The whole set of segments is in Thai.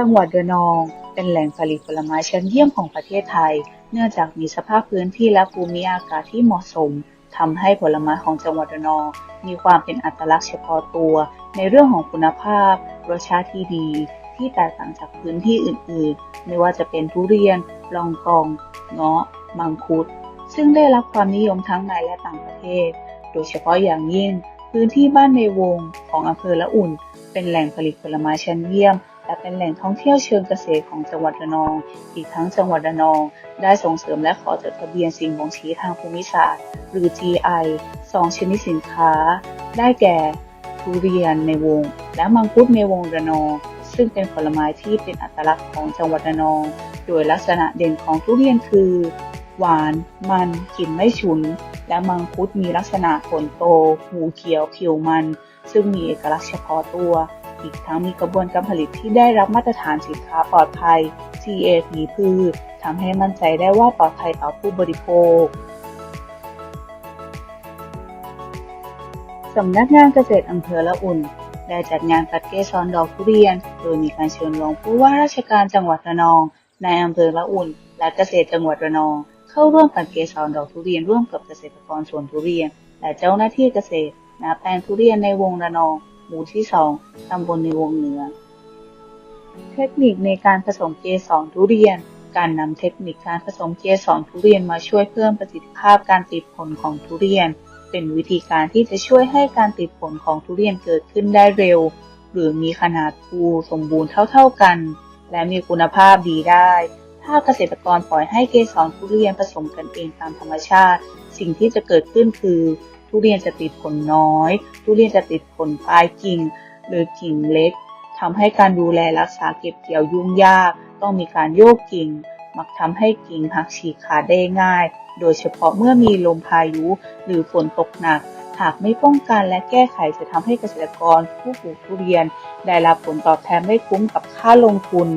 จังหวัดระนอง เป็นแหล่งผลิตผลไม้ชั้นเยี่ยมของประเทศไทย เนื่องจากมีสภาพพื้นที่และภูมิอากาศที่เหมาะสมทำให้ผลไม้ของจังหวัดระนอง มีความเป็นอัตลักษณ์เฉพาะตัว ในเรื่องของคุณภาพ รสชาติที่ดี ที่แตกต่างจากพื้นที่อื่นๆ ไม่ว่าจะเป็นทุเรียน ลองกอง เงาะ มังคุด ซึ่งได้รับความนิยมทั้งในและต่างประเทศ โดยเฉพาะอย่างยิ่ง พื้นที่บ้านในวงของอำเภอละอุ่น เป็นแหล่งผลิตผลไม้ชั้นเยี่ยม และเป็นแหล่งท่องเที่ยวเชิงเกษตรของจังหวัดระนอง อีกทั้งจังหวัดระนอง ได้ส่งเสริมและขอจดทะเบียนสิ่งบ่งชี้ทางภูมิศาสตร์ หรือ GI สองชนิดสินค้า ได้แก่ทุเรียนในวง และมังคุดในวงระนอง ซึ่งเป็นผลไม้ที่เป็นอัตลักษณ์ของจังหวัดระนอง โดยลักษณะเด่นของทุเรียนคือ หวาน มันกลิ่นไม่ฉุน และมังคุดมีลักษณะผลโต หูเขียวผิวมัน ซึ่งมีเอกลักษณ์เฉพาะตัว อีกทั้งมีกระบวนการผลิตที่ได้รับมาตรฐานสินค้าปลอดภัย GAP พืชทำให้มั่นใจได้ว่าปลอดภัยต่อผู้บริโภคสำนักงานเกษตรอำเภอละอุ่น ได้จัดงานตัดเกสรดอกทุเรียน โดยมีการเชิญรองผู้ว่าราชการจังหวัดระนอง นายอำเภอละอุ่น และเกษตรจังหวัดระนอง เข้าร่วมตัดเกสรดอกทุเรียนร่วมกับเกษตรกรสวนทุเรียน และเจ้าหน้าที่เกษตรณแปลงทุเรียนในวงระนอง หมู่ที่2ตำบลในวงเหนือ เทคนิคในการผสมเกสรทุเรียน การนำเทคนิคการผสมเกสรทุเรียนมาช่วยเพิ่มประสิทธิภาพการติดผลของทุเรียน เป็นวิธีการที่จะช่วยให้การติดผลของทุเรียนเกิดขึ้นได้เร็ว หรือมีขนาดภูสมบูรณ์เท่าๆกัน และมีคุณภาพดีได้ถ้าเกษตรกรปล่อยให้เกสรทุเรียนผสมกันเองตามธรรมชาติ สิ่งที่จะเกิดขึ้นคือ ทุเรียนจะติดผลน้อย ทุเรียนจะติดผลปลายกิ่ง หรือกิ่งเล็กทำให้การดูแลรักษาเก็บเกี่ยวยุ่งยาก ต้องมีการโยกกิ่ง มักทำให้กิ่งหักฉีกขาดได้ง่าย โดยเฉพาะเมื่อมีลมพายุหรือฝนตกหนัก หากไม่ป้องกันและแก้ไขจะทำให้เกษตรกรผู้ปลูกทุเรียน ได้รับผลตอบแทนไม่คุ้มกับค่าลงทุน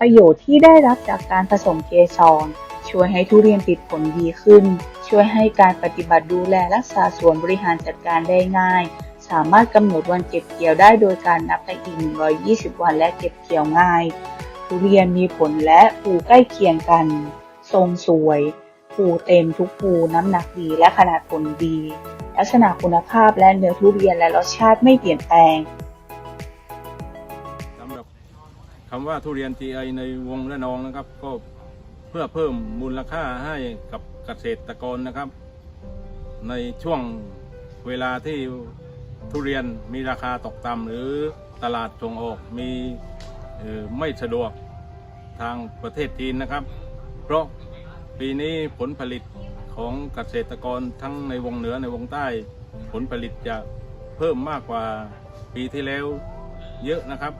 ประโยชน์ที่ได้รับจากการผสมเกสรช่วยให้ทุเรียนติดผลดีขึ้น ช่วยให้การปฏิบัติดูแลรักษาสวนบริหารจัดการได้ง่าย สามารถกำหนดวันเก็บเกี่ยวได้โดยการนับไปอีก 120 วันและเก็บเกี่ยวง่าย ทุเรียนมีผลและภูใกล้เคียงกัน ทรงสวย ภูเต็มทุกภูน้ำหนักดีและขนาดผลดี ลักษณะคุณภาพและเนื้อทุเรียนและรสชาติไม่เปลี่ยนแปลงสำหรับคำว่าทุเรียน GI ในวงระนองนะครับ ก็เพื่อเพิ่มมูลค่าให้กับ เกษตรกรนะครับ ในช่วงเวลาที่ทุเรียนมีราคาตกต่ำหรือตลาดส่งออกมีไม่สะดวกทางประเทศจีนนะครับ เพราะปีนี้ผลผลิตของเกษตรกรทั้งในวงเหนือในวงใต้ ผลผลิตจะเพิ่มมากกว่าปีที่แล้วเยอะนะครับ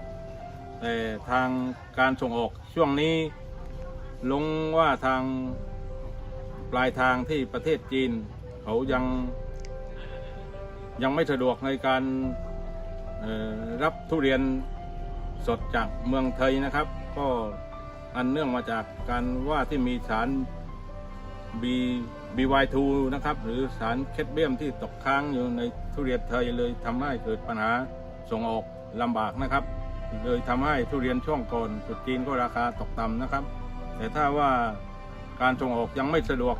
แต่ทางการส่งออกช่วงนี้ลงว่าทาง ปลายทางที่ประเทศจีน เขายังยังไม่สะดวกในการรับทุเรียนสดจากเมืองไทยนะครับ ก็อันเนื่องมาจากการว่าที่มีสาร B BY2 นะครับ หรือสารเคดเบียมที่ตกค้างอยู่ในทุเรียนไทยเลยทำให้เกิดปัญหาส่งออกลำบากนะครับ เลยทำให้ทุเรียนช่วงก่อนจุดจีนก็ราคาตกต่ำนะครับ แต่ถ้าว่า การส่งออกยังไม่สะดวก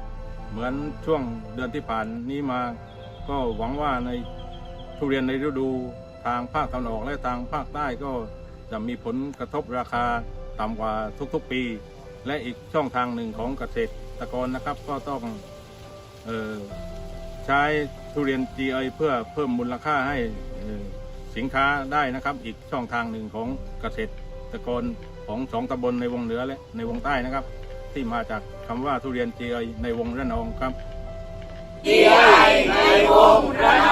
เหมือนช่วงเดือนที่ผ่านนี้มา ก็หวังว่าในทุเรียนในฤดูทางภาคตะวันออกและทางภาคใต้ก็จะมีผลกระทบราคาต่ำกว่าทุกๆปี และอีกช่องทางหนึ่งของเกษตรกรนะครับ ก็ต้องออใช้ทุเรียน GI เพื่อเพิ่มมูลค่าให้สินค้าได้นะครับ อีกช่องทางหนึ่งของเกษตรกรของสองตำบลในวงเหนือและในวงใต้นะครับ ที่มาจากคำว่าทุเรียนเจียในวงระนองครับเจียในวงระนอง